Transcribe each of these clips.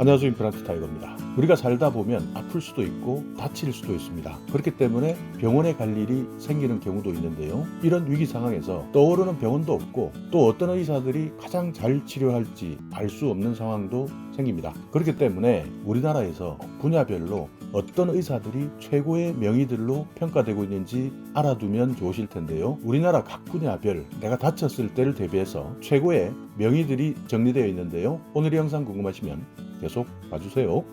안녕하세요 임플란트 타이거입니다. 우리가 살다 보면 아플 수도 있고 다칠 수도 있습니다. 그렇기 때문에 병원에 갈 일이 생기는 경우도 있는데요. 이런 위기 상황에서 떠오르는 병원도 없고 또 어떤 의사들이 가장 잘 치료할지 알 수 없는 상황도 생깁니다. 그렇기 때문에 우리나라에서 분야별로 어떤 의사들이 최고의 명의들로 평가되고 있는지 알아두면 좋으실 텐데요. 우리나라 각 분야별 내가 다쳤을 때를 대비해서 최고의 명의들이 정리되어 있는데요. 오늘 이 영상 궁금하시면 계속 봐주세요.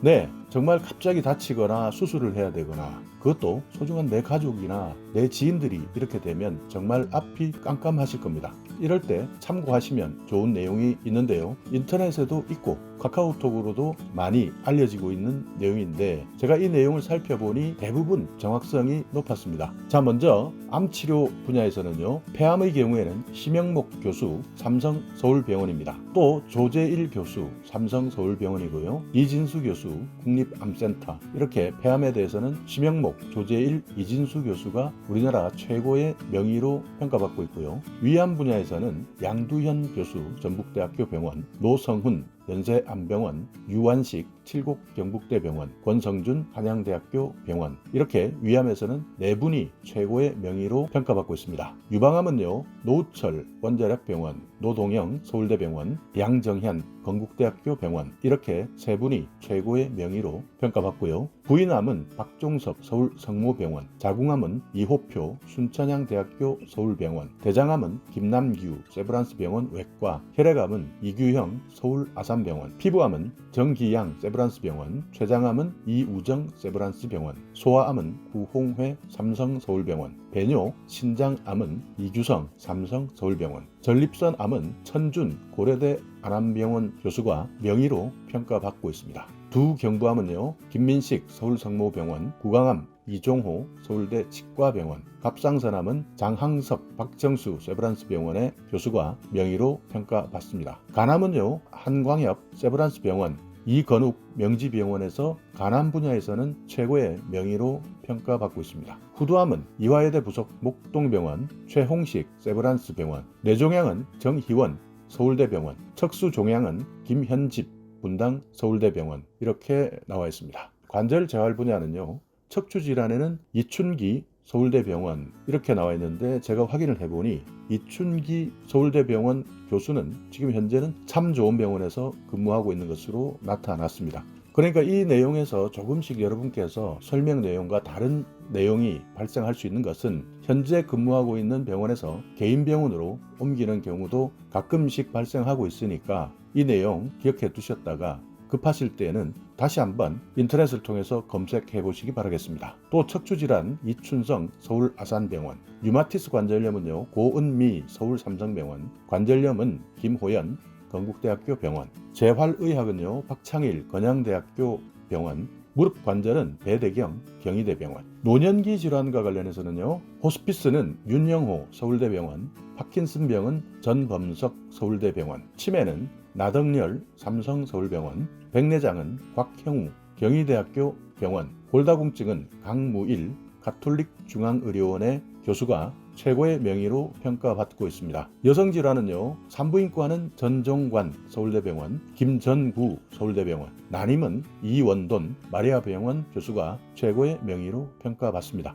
네, 정말 갑자기 다치거나 수술을 해야 되거나 그것도 소중한 내 가족이나 내 지인들이 이렇게 되면 정말 앞이 깜깜하실 겁니다. 이럴 때 참고하시면 좋은 내용이 있는데요. 인터넷에도 있고 카카오톡으로도 많이 알려지고 있는 내용인데 제가 이 내용을 살펴보니 대부분 정확성이 높았습니다. 자, 먼저 암 치료 분야에서는요. 폐암의 경우에는 심영목 교수 삼성 서울병원입니다. 또 조재일 교수 삼성 서울병원이고요. 이진수 교수 국립암센터 이렇게 폐암에 대해서는 심영목, 조재일, 이진수 교수가 우리나라 최고의 명의로 평가받고 있고요. 위암 분야에서는 양두현 교수 전북대학교 병원, 노성훈 연세안병원, 유한식 칠곡 경북대병원, 권성준 한양대학교 병원 이렇게 위암에서는 네 분이 최고의 명의로 평가받고 있습니다. 유방암은요 노철 원자력병원, 노동영 서울대병원, 양정현 건국대학교 병원 이렇게 세 분이 최고의 명의로 평가받고요. 부인암은 박종섭 서울 성모병원, 자궁암은 이호표 순천향대학교 서울병원, 대장암은 김남규 세브란스병원 외과, 혈액암은 이규형 서울 아산 병원, 피부암은 정기양 세브란스 병원, 췌장암은 이우정 세브란스 병원, 소아암은 구홍회 삼성 서울병원, 배뇨 신장암은 이규성 삼성 서울병원, 전립선 암은 천준 고려대 안암병원 교수가 명의로 평가받고 있습니다. 두 경부암은요 김민식 서울성모병원, 구강암 이종호 서울대 치과병원, 갑상선암은 장항섭 박정수 세브란스 병원의 교수가 명의로 평가받습니다. 간암은요 한광협 세브란스 병원, 이건욱 명지병원에서 간암 분야에서는 최고의 명의로 평가받고 있습니다. 후두암은 이화여대 부속 목동병원, 최홍식 세브란스 병원, 뇌종양은 정희원 서울대병원, 척수종양은 김현집 분당 서울대병원 이렇게 나와 있습니다. 관절 재활 분야는요. 척추 질환에는 이춘기 서울대병원 이렇게 나와 있는데 제가 확인을 해보니 이춘기 서울대병원 교수는 지금 현재는 참 좋은 병원에서 근무하고 있는 것으로 나타났습니다. 그러니까 이 내용에서 조금씩 여러분께서 설명 내용과 다른 내용이 발생할 수 있는 것은 현재 근무하고 있는 병원에서 개인 병원으로 옮기는 경우도 가끔씩 발생하고 있으니까 이 내용 기억해 두셨다가 급하실 때에는 다시 한번 인터넷을 통해서 검색해 보시기 바라겠습니다. 또 척추질환 이춘성 서울 아산병원, 류마티스 관절염은요 고은미 서울 삼성병원, 관절염은 김호연 건국대학교 병원, 재활의학은요 박창일 건양대학교 병원, 무릎 관절은 배대경 경희대병원, 노년기 질환과 관련해서는요 호스피스는 윤영호 서울대병원, 파킨슨병은 전범석 서울대병원, 치매는 나덕열 삼성서울병원, 백내장은 곽형우 경희대학교 병원, 골다공증은 강무일 가톨릭 중앙의료원의 교수가 최고의 명의로 평가받고 있습니다. 여성질환은요, 산부인과는 전종관 서울대병원, 김전구 서울대병원, 난임은 이원돈 마리아병원 교수가 최고의 명의로 평가받습니다.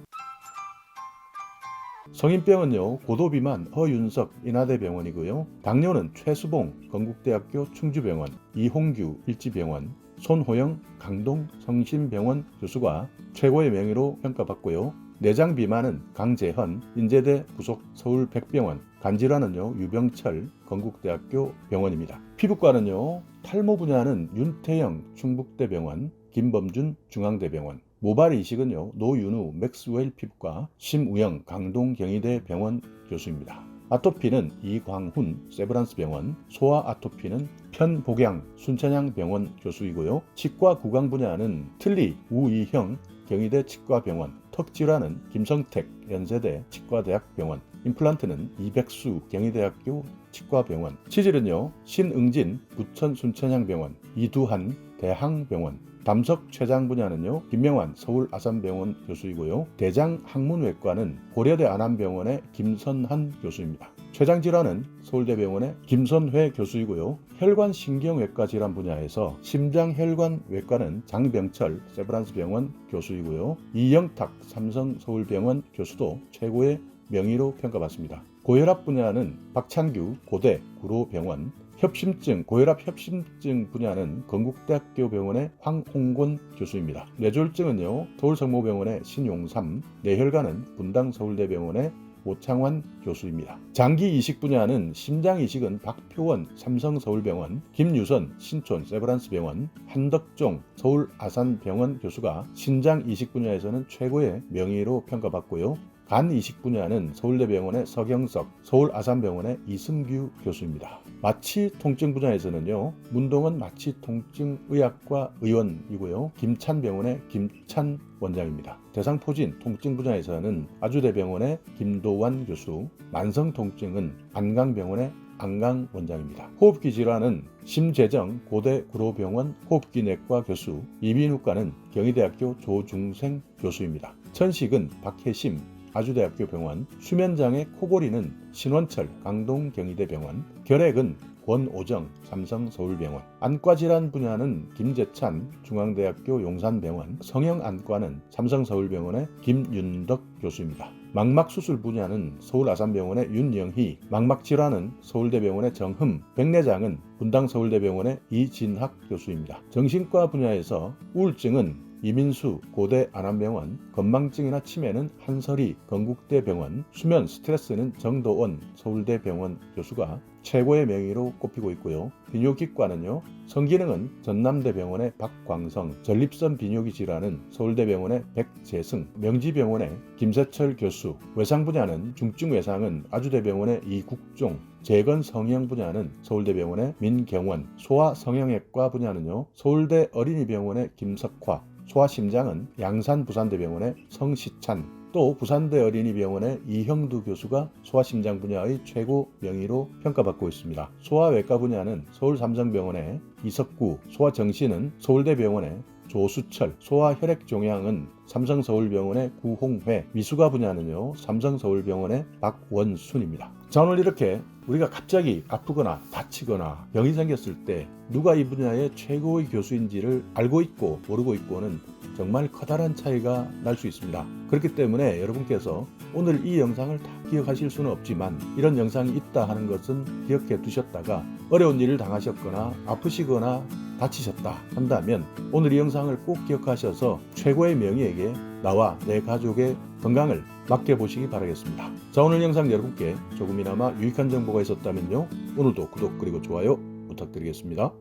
성인병은요 고도비만 허윤석 인하대병원이고요. 당뇨는 최수봉 건국대학교 충주병원 이홍규 일지병원 손호영 강동 성심병원 교수가 최고의 명의로 평가받고요. 내장 비만은 강재헌 인제대 부속 서울 백병원 간질환은요 유병철 건국대학교 병원입니다. 피부과는요 탈모 분야는 윤태영 충북대병원 김범준 중앙대병원 모발 이식은요 노윤우 맥스웰 피부과 심우영 강동 경희대 병원 교수입니다. 아토피는 이광훈 세브란스 병원, 소아 아토피는 편복양 순천향 병원 교수이고요. 치과 구강 분야는 틀리 우이형 경희대 치과병원, 턱질환은 김성택 연세대 치과대학병원, 임플란트는 이백수 경희대학교 치과병원, 치질은요 신응진 부천 순천향병원, 이두한 대항병원. 담석 췌장 분야는요 김명환 서울 아산병원 교수이고요. 대장 항문외과는 고려대 안암병원의 김선한 교수입니다. 췌장 질환은 서울대병원의 김선회 교수이고요. 혈관 신경외과 질환 분야에서 심장혈관외과는 장병철 세브란스 병원 교수이고요. 이영탁 삼성 서울병원 교수도 최고의 명의로 평가받습니다. 고혈압 분야는 박찬규 고대 구로병원 협심증, 고혈압 협심증 분야는 건국대학교 병원의 황홍곤 교수입니다. 뇌졸증은요, 서울성모병원의 신용삼, 뇌혈관은 분당 서울대병원의 오창환 교수입니다. 장기 이식 분야는 심장 이식은 박표원 삼성서울병원, 김유선 신촌 세브란스병원, 한덕종 서울 아산병원 교수가 신장 이식 분야에서는 최고의 명의로 평가받고요. 간 이식 분야는 서울대병원의 서경석, 서울 아산병원의 이승규 교수입니다. 마취 통증 분야에서는요, 문동은 마취 통증 의학과 의원이고요, 김찬병원의 김찬 원장입니다. 대상포진 통증 분야에서는 아주대병원의 김도환 교수, 만성 통증은 안강병원의 안강 원장입니다. 호흡기 질환은 심재정 고대 구로병원 호흡기내과 교수, 이비인후과는 경희대학교 조중생 교수입니다. 천식은 박혜심 아주대학교 병원, 수면장애 코골이는 신원철 강동경희대 병원, 결핵은 권오정 삼성서울병원, 안과질환 분야는 김재찬 중앙대학교 용산병원, 성형안과는 삼성서울병원의 김윤덕 교수입니다. 망막수술 분야는 서울아산병원의 윤영희, 망막질환은 서울대병원의 정흠, 백내장은 분당서울대병원의 이진학 교수입니다. 정신과 분야에서 우울증은 이민수 고대 안암병원, 건망증이나 치매는 한설이 건국대병원, 수면 스트레스는 정도원 서울대병원 교수가 최고의 명의로 꼽히고 있고요. 비뇨기과는요. 성기능은 전남대병원의 박광성, 전립선 비뇨기 질환은 서울대병원의 백재승, 명지병원의 김세철 교수, 외상 분야는 중증 외상은 아주대병원의 이국종, 재건 성형 분야는 서울대병원의 민경원, 소아 성형외과 분야는요. 서울대 어린이병원의 김석화, 소아심장은 양산 부산대병원의 성시찬, 또 부산대 어린이병원의 이형두 교수가 소아심장 분야의 최고 명의로 평가받고 있습니다. 소아외과 분야는 서울 삼성병원의 이석구, 소아정신은 서울대병원의 조수철, 소아혈액종양은 삼성서울병원의 구홍회, 미수가 분야는요 삼성서울병원의 박원순입니다. 자 오늘 이렇게 우리가 갑자기 아프거나 다치거나 병이 생겼을 때 누가 이 분야의 최고의 교수인지를 알고 있고 모르고 있고는 정말 커다란 차이가 날 수 있습니다. 그렇기 때문에 여러분께서 오늘 이 영상을 다 기억하실 수는 없지만 이런 영상이 있다 하는 것은 기억해 두셨다가 어려운 일을 당하셨거나 아프시거나 다치셨다 한다면 오늘 이 영상을 꼭 기억하셔서 최고의 명의에게 나와 내 가족의 건강을 맡겨보시기 바라겠습니다. 자 오늘 영상 여러분께 조금이나마 유익한 정보가 있었다면요 오늘도 구독 그리고 좋아요 부탁드리겠습니다.